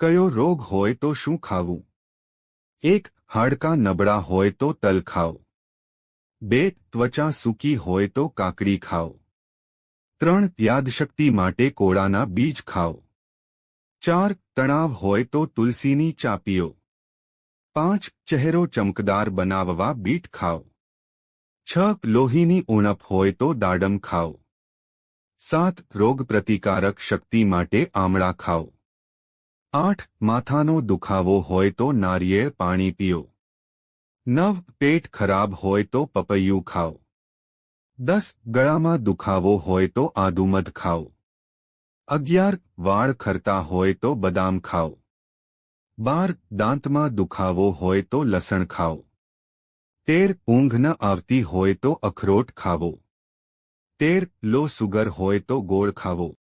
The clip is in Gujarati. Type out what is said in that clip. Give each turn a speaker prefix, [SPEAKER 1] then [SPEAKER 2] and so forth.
[SPEAKER 1] કયો રોગ હોય તો શું ખાવું? એક, હાડકાં નબળા હોય તો તલ ખાઓ. બે, ત્વચા સૂકી હોય તો કાકડી ખાઓ. ત્રણ યાદશક્તિ માટે કોળાના બીજ ખાઓ. ચાર, તણાવ હોય તો તુલસીની ચા પીઓ પાંચ, ચહેરો ચમકદાર બનાવવા બીટ ખાઓ. છ, લોહીની ઉણપ હોય તો દાડમ ખાઓ. સાત રોગ પ્રતિકારક શક્તિ માટે આમળા ખાઓ. આઠ માથાનો દુખાવો હોય તો નારિયેળ પાણી પીઓ. નવ પેટ ખરાબ હોય તો પપૈયું ખાઓ. દસ ગળામાં દુખાવો હોય તો આદુમધ ખાઓ. અગિયાર વાળ ખરતા હોય તો બદામ ખાઓ. બાર દાંતમાં દુખાવો હોય તો લસણ ખાઓ. તેર ઊંઘ ન આવતી હોય તો અખરોટ ખાવો. તેર લો સુગર હોય તો ગોળ ખાવો.